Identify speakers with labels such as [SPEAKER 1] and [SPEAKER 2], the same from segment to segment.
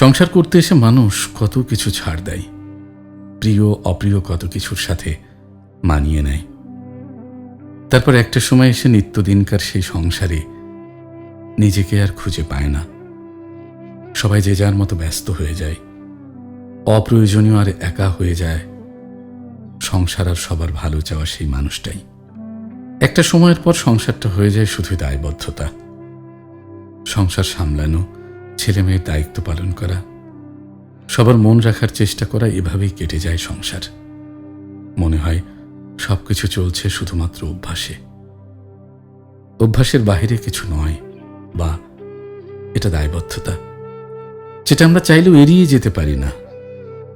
[SPEAKER 1] সংসার করতে এসে মানুষ কত কিছু ছাড় দেয়, প্রিয়, অপ্রিয় কত কিছুর সাথে মানিয়ে নেয়। তারপর একটা সময় এসে নিত্যদিনকার সেই সংসারে নিজেকে আর খুঁজে পায় না। সবাই যে যার মতো ব্যস্ত হয়ে যায়, অপ্রয়োজনীয় আর একা হয়ে যায়, সংসার আর সবার ভালো চাওয়া সেই মানুষটাই। একটা সময়ের পর সংসারটা হয়ে যায় শুধু দায়বদ্ধতা, সংসার সামলানো ছেলে মেয়ের দায়িত্ব পালন করা। সবার মন রাখার চেষ্টা করা এভাবেই কেটে যায় সংসার। মনে হয় সবকিছু চলছে শুধুমাত্র অভ্যাসে। অভ্যাসের বাইরে কিছু নয়, বা এটা দায়বদ্ধতা। যেটা আমরা চাইলেও এড়িয়ে যেতে পারি না।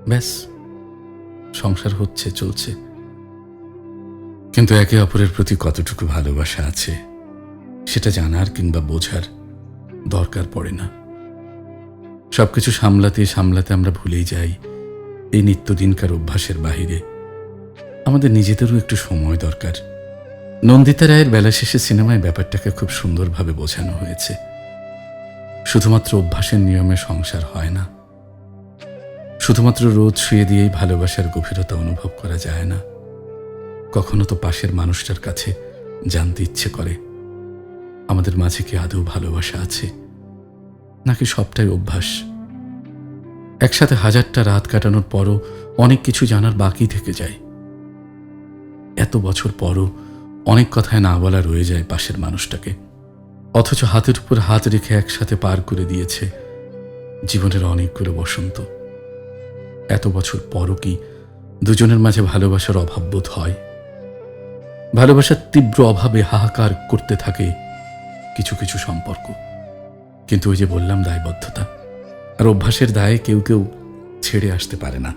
[SPEAKER 1] ব্যাস, সংসার হচ্ছে, চলছে। কিন্তু একে অপরের প্রতি কতটুকু ভালোবাসা আছে, সেটা জানার কিংবা বোঝার দরকার পড়ে না। সবকিছু সামলাতে সামলাতে আমরা ভুলেই যাই এই নিত্যদিনকার অভ্যাসের বাহিরে। আমাদের নিজেদেরও একটু সময় দরকার। নন্দিতা রায়ের বেলা শেষে সিনেমায় ব্যাপারটাকে খুব সুন্দরভাবে বোঝানো হয়েছে। শুধুমাত্র অভ্যাসের নিয়মে সংসার হয় না। শুধুমাত্র রোদ শুয়ে দিয়েই ভালোবাসার গভীরতা অনুভব করা যায় না। কখনো তো পাশের মানুষটার কাছে জানতে ইচ্ছে করে। আমাদের মাঝে কি আদৌ ভালোবাসা আছে? নাকি সবটাই অভ্যাস? একসাথে হাজারটা রাত কাটানোর পরও অনেক কিছু জানার বাকি থেকে যায়। এত বছর পরও অনেক কথায় না বলা রয়ে যায় পাশের মানুষটাকে। অথচ হাতের উপর হাত রেখে একসাথে পার করে দিয়েছে জীবনের অনেকগুলো বসন্ত। এত বছর পরও কি দুজনের মাঝে ভালোবাসার অভাব বোধ হয়? ভালোবাসার তীব্র অভাবে হাহাকার করতে থাকে কিছু কিছু সম্পর্ক। কিন্তু ওই যে বললাম দায়বদ্ধতা। আর অভ্যাসের দায়ে কেউ কেউ ছেড়ে আসতে পারে না।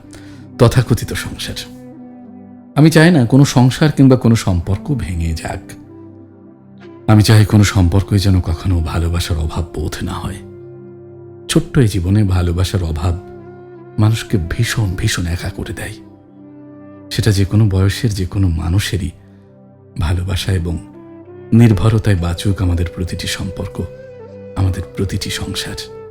[SPEAKER 1] তথাকথিত সংসার। আমি চাই না কোনো সংসার কিংবা কোনো সম্পর্ক ভেঙে যাক। আমি চাই কোনো সম্পর্কই যেন কখনো ভালোবাসার অভাব বোধ না হয়। ছোট্ট এই জীবনে ভালোবাসার অভাব মানুষকে ভীষণ ভীষণ একা করে দেয়। সেটা যে কোনো বয়সের, যে কোনো মানুষেরই ভালোবাসা এবং নির্ভরতায় বাঁচুক আমাদের প্রতিটি সম্পর্ক। আমাদের প্রতিটি সংসার।